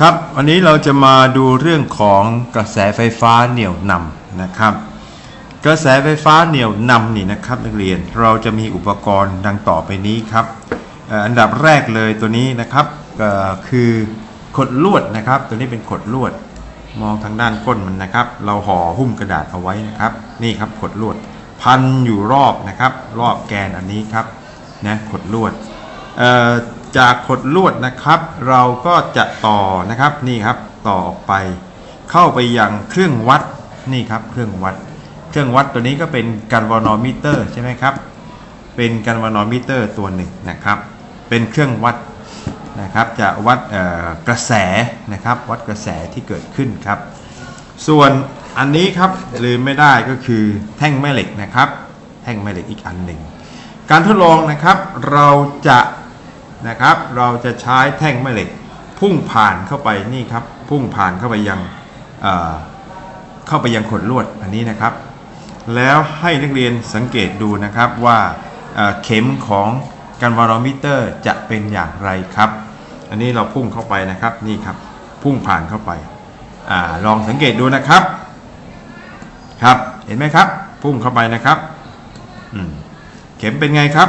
ครับวันนี้เราจะมาดูเรื่องของกระแสไฟฟ้าเหนี่ยวนำนะครับ กระแสไฟฟ้าเหนี่ยวนำนี่นะครับนักเรียนเราจะมีอุปกรณ์ดังต่อไปนี้ครับอันดับแรกเลยตัวนี้นะครับคือขดลวดนะครับ ตัวนี้เป็นขดลวดมองทางด้านก้นมันนะครับ เราห่อหุ้มกระดาษเอาไว้นะครับ นี่ครับขดลวด พันอยู่รอบนะครับ รอบแกนอันนี้ครับนะขดลวด จากขดลวดนะครับ เราก็จะต่อนะครับนี่ครับต่อออกไป เข้าไปยังเครื่องวัดนี่ครับเครื่องวัด เครื่องวัดตัวนี้ก็เป็นการวานอมิเตอร์ใช่ไหมครับ เป็นการวานอมิเตอร์ตัวหนึ่งนะครับ เป็นเครื่องวัดนะครับจะวัดกระแสนะครับวัดกระแสที่เกิดขึ้นครับ ส่วนอันนี้ครับลืมไม่ได้ก็คือแท่งแม่เหล็กนะครับ แท่งแม่เหล็กอีกอันหนึ่งการทดลองนะครับเราจะ นะครับ เราจะใช้แท่งแม่เหล็ก พุ่งผ่านเข้าไปนี่ครับ พุ่งผ่านเข้าไปยังเเข้าไปยังขดลวดอันนี้นะครับ แล้วให้นักเรียนสังเกตดูนะครับว่าเเข็มของการวารอมิเตอร์จะเป็นอย่างไรครับ อันนี้เราพุ่งเข้าไปนะครับนี่ครับ พุ่งผ่านเข้าไปอาลองสังเกตดูนะครับครับเห็นไหมครับ พุ่งเข้าไปนะครับเข็มเป็นไงครับ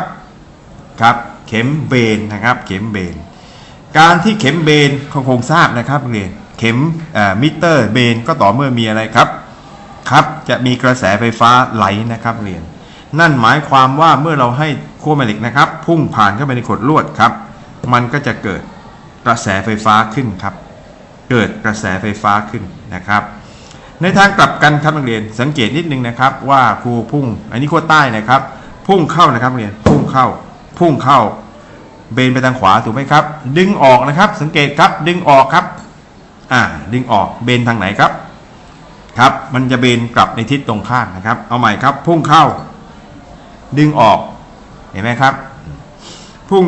ครับ เข็มเบนนะครับ เข็มเบน การที่เข็มเบนคงคงทราบนะครับเรียนเข็มมิเตอร์เบนก็ต่อเมื่อมีอะไรครับครับจะมีกระแสไฟฟ้าไหลนะครับเรียน นั่นหมายความว่าเมื่อเราให้ขั้วแม่เหล็กนะครับ พุ่งผ่านเข้าไปในขดลวดครับ มันก็จะเกิดกระแสไฟฟ้าขึ้นครับ เกิดกระแสไฟฟ้าขึ้นนะครับ ในทางกลับกันครับนักเรียนสังเกตนิดนึงนะครับ ว่าครูพุ่ง อันนี้ขั้วใต้นะครับ พุ่งเข้านะครับนักเรียนพุ่งเข้า พุ่งเข้า เบนไปทางขวาถูกไหมครับ ดึงออกนะครับ สังเกตครับ ดึงออกครับ อ่า ดึงออก เบนทางไหนครับ ครับ มันจะเบนกลับในทิศตรงข้ามนะครับ เอาใหม่ครับ พุ่งเข้า ดึงออก เห็นไหมครับ พุ่ง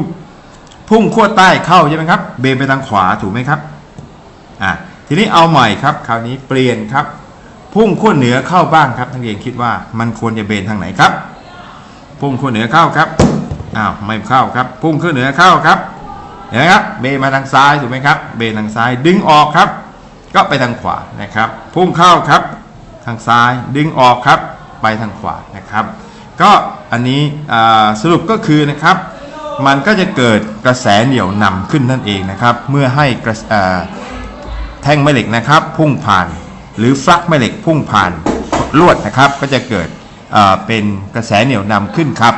พุ่งขั้วใต้เข้าใช่ไหมครับ เบนไปทางขวาถูกไหมครับ อ่า ทีนี้เอาใหม่ครับ คราวนี้เปลี่ยนครับ พุ่งขั้วเหนือเข้าบ้างครับนักเรียนคิดว่ามันควรจะเบนทางไหนครับพุ่งขั้วเหนือเข้าครับ อ้าวไม่เข้าครับ พุ่งขึ้นเหนือเข้าครับเห็นไหมครับเบมาทางซ้ายถูกไหมครับเบทางซ้ายดึงออกครับ ก็ไปทางขวานะครับ พุ่งเข้าครับ ทางซ้ายดึงออกครับ ไปทางขวานะครับ ก็อันนี้สรุปก็คือนะครับมันก็จะเกิดกระแสเหนี่ยวนำขึ้นนั่นเองนะครับ เมื่อให้กระแท่งแม่เหล็กนะครับ พุ่งผ่าน หรือฟลักแม่เหล็กพุ่งผ่านลวดนะครับ ก็จะเกิดเป็นกระแสเหนี่ยวนำขึ้นครับ